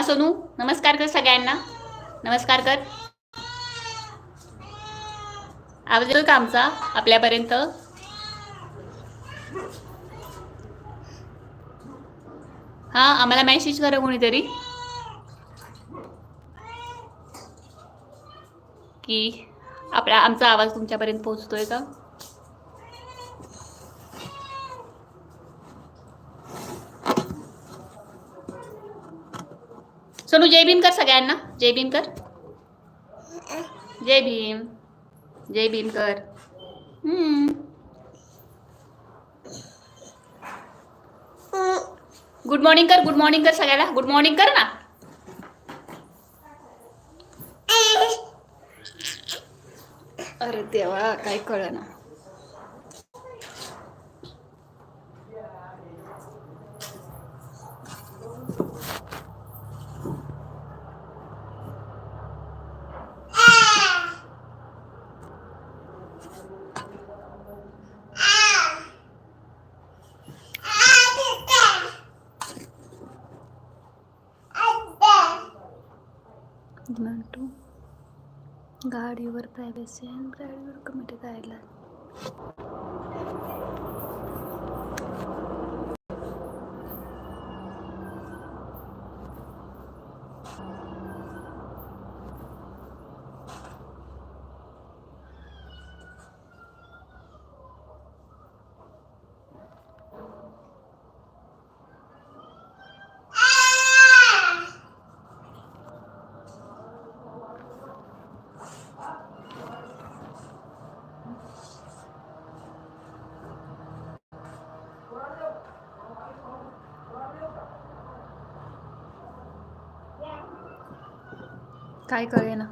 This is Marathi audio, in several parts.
हा सोनू नमस्कार कर सगळ्यांना. नमस्कार कर. आवाज येतोय का आमचा? आपल्यापर्यंत. हा आम्हाला मेसेज करा कोणीतरी. की आपला आमचा आवाज तुमच्यापर्यंत पोहोचतोय का? सोनू जय भीम कर सगळ्यांना. जय भीम कर. जय भीम. जय भीम कर. गुड मॉर्निंग कर गुड मॉर्निंग कर सगळ्याला. गुड मॉर्निंग कर ना. अरे देवा काय कळ ना ഇതാണ് to guard your privacy and guard your committed ആയില്ല काय करे ना?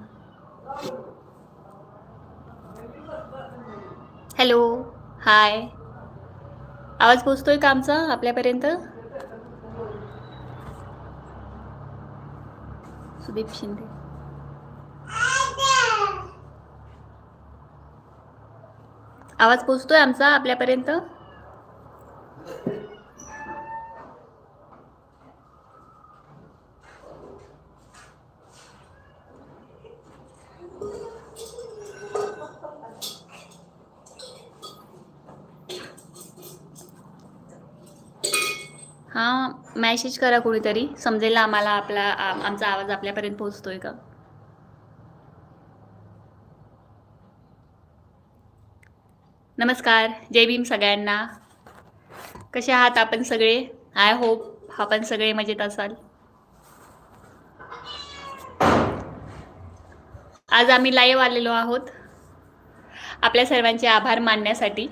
हॅलो हाय आवाज पोचतोय का आमचा आपल्यापर्यंत? सुदीप शिंदे. आवाज पोचतोय आमचा आपल्यापर्यंत हां मॅसेज करा कोणीतरी. समजेल आम्हाला आपला आमचा आवाज आपल्यापर्यंत पोहोचतोय का? नमस्कार. जय भीम सगळ्यांना. कसे आहात आपण सगळे? आय होप आपण सगळे मजेत असाल. आज आम्ही लाईव्ह आलेलो आहोत. आपल्या सर्वांचे आभार मानण्यासाठी.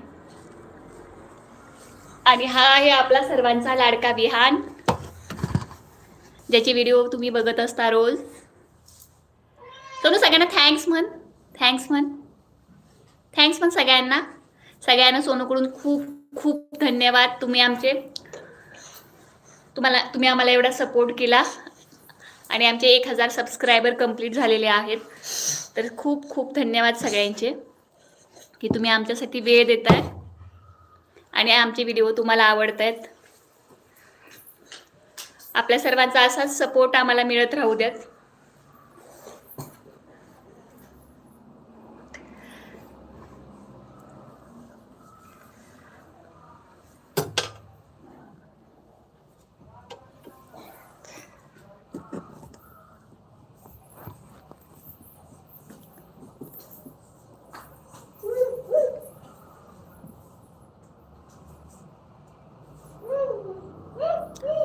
आणि हा आहे आपला सर्वांचा लाडका विहान. ज्याचे व्हिडिओ तुम्ही बघत असता रोज. सोनू सगळ्यांना थँक्स म्हण. थँक्स म्हण. थँक्स म्हण सगळ्यांना. सगळ्यांना सोनूकडून खूप खूप धन्यवाद. तुम्ही आमचे तुम्हाला तुम्ही आम्हाला एवढा सपोर्ट केला. आणि आमचे एक हजार सबस्क्रायबर कंप्लीट झालेले आहेत. तर खूप खूप धन्यवाद सगळ्यांचे की तुम्ही आमच्यासाठी वेळ देताय. आणि आमचे व्हिडिओ तुम्हाला आवडत आहेत आपल्या सर्वांचा असाच सपोर्ट आम्हाला मिळत राहू द्यात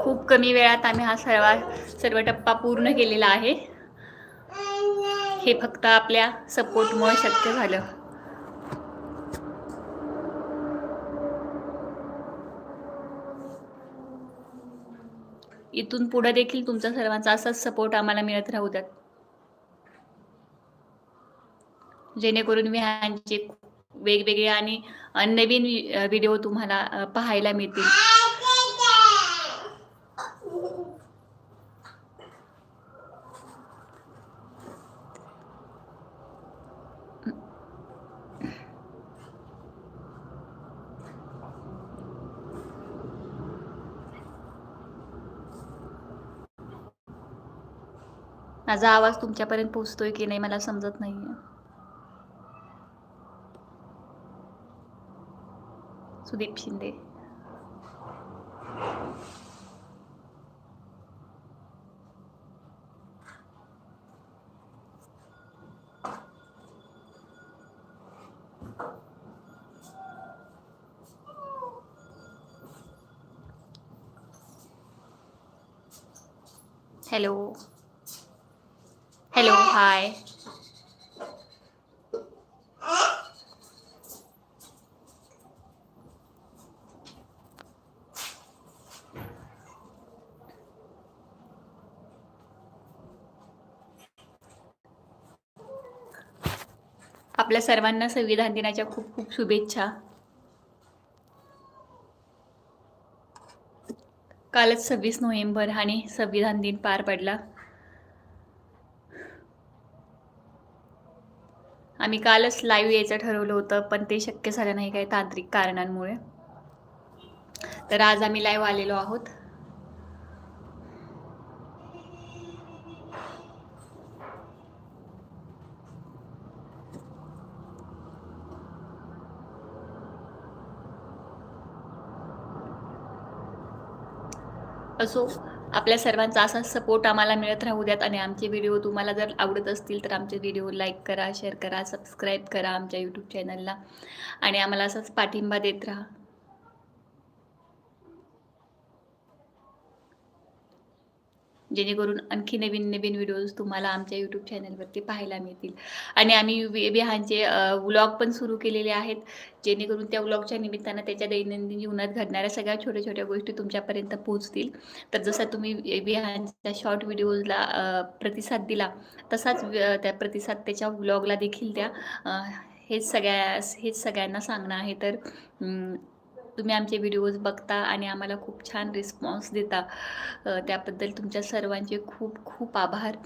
खूप कमी वेळात आम्ही हा सर्व सर्व टप्पा पूर्ण केलेला आहे. हे फक्त आपल्या सपोर्टमुळे शक्य झालं. इथून पुढे देखील तुमचा सर्वांचा असाच सपोर्ट आम्हाला मिळत राहू द्यात. जेणेकरून विहांचे वेगवेगळे आणि नवीन व्हिडिओ तुम्हाला पाहायला मिळतील. माझा आवाज तुमच्यापर्यंत पोहोचतोय की नाही मला समजत नाही Sudeep Shinde. Hello. Hello hi आपल्या सर्वांना संविधान दिनाच्या खूप खूप शुभेच्छा. कालच सव्वीस नोव्हेंबर आणि संविधान दिन पार पडला. आम्ही कालच लाईव्ह यायचं ठरवलं होतं पण ते शक्य झालं नाही काही तांत्रिक कारणांमुळे. तर आज आम्ही लाईव्ह आलेलो आहोत. असो. आपल्या सर्वांचा असाच सपोर्ट आम्हाला मिळत राहू द्यात आणि आमचे व्हिडिओ तुम्हाला जर आवडत असतील तर आमचे व्हिडिओ लाईक करा शेअर करा सबस्क्राईब करा आमच्या यूट्यूब चॅनलला आणि आम्हाला असाच पाठिंबा देत राहा. जेणेकरून आणखी नवीन नवीन व्हिडिओज तुम्हाला आमच्या यूट्यूब चॅनलवरती पाहायला मिळतील. आणि आम्ही वे बिहानचे व्लॉग पण सुरू केलेले आहेत. जेणेकरून त्या व्लॉगच्या निमित्तानं त्याच्या दैनंदिन जीवनात घडणाऱ्या सगळ्या छोट्या छोट्या गोष्टी तुमच्यापर्यंत पोहोचतील. तर जसं तुम्ही बिहानच्या शॉर्ट व्हिडिओजला प्रतिसाद दिला तसाच त्या प्रतिसाद त्याच्या व्लॉगला देखील द्या. हेच सगळ्या हेच सगळ्यांना सांगणं आहे तर तुम्ही आमचे व्हिडिओज बघता आणि आम्हाला खूप छान रिस्पॉन्स देता. त्याबद्दल तुमच्या सर्वांचे खूप खूप आभार.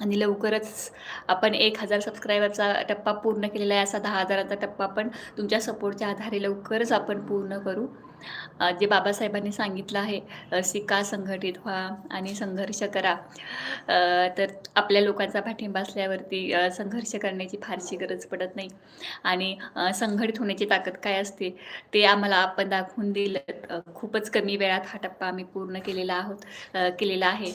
आणि लवकरच आपण एक हजार सबस्क्रायबरचा टप्पा पूर्ण केलेला आहे. असा दहा हजाराचा टप्पा पण तुमच्या सपोर्टच्या आधारे लवकरच आपण पूर्ण करू. जे बाबासाहेबांनी सांगितलं आहे सिका शिका संघटित व्हा आणि संघर्ष करा. तर आपल्या लोकांचा पाठिंबा असल्यावरती संघर्ष करण्याची फारशी गरज पडत नाही. आणि संघटित होण्याची ताकद काय असते ते आम्हाला आपण दाखवून दिलं खूपच कमी वेळात हा टप्पा आम्ही पूर्ण केलेला आहोत केलेला आहे.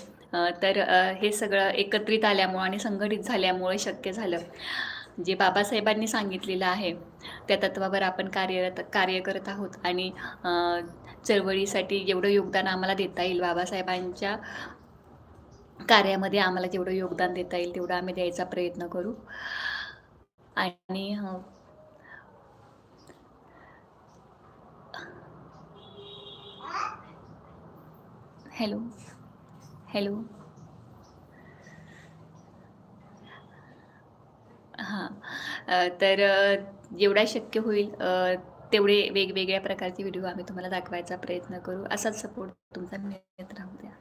तर हे सगळं एकत्रित आल्यामुळं आणि संघटित झाल्यामुळे शक्य झालं. जे बाबासाहेबांनी सांगितलेलं आहे त्या तत्वावर आपण कार्यरत कार्य करत आहोत. आणि चळवळीसाठी जेवढं योगदान आम्हाला देता येईल बाबासाहेबांच्या कार्यामध्ये आम्हाला जेवढं योगदान देता येईल तेवढं आम्ही द्यायचा प्रयत्न करू. आणि हॅलो हॅलो हां अ, तर जेवढा शक्य होईल तेवढे वेगवेगळ्या प्रकारचे व्हिडिओ आम्ही तुम्हाला दाखवायचा प्रयत्न करू. असाच सपोर्ट तुमचा मिळत राहू द्या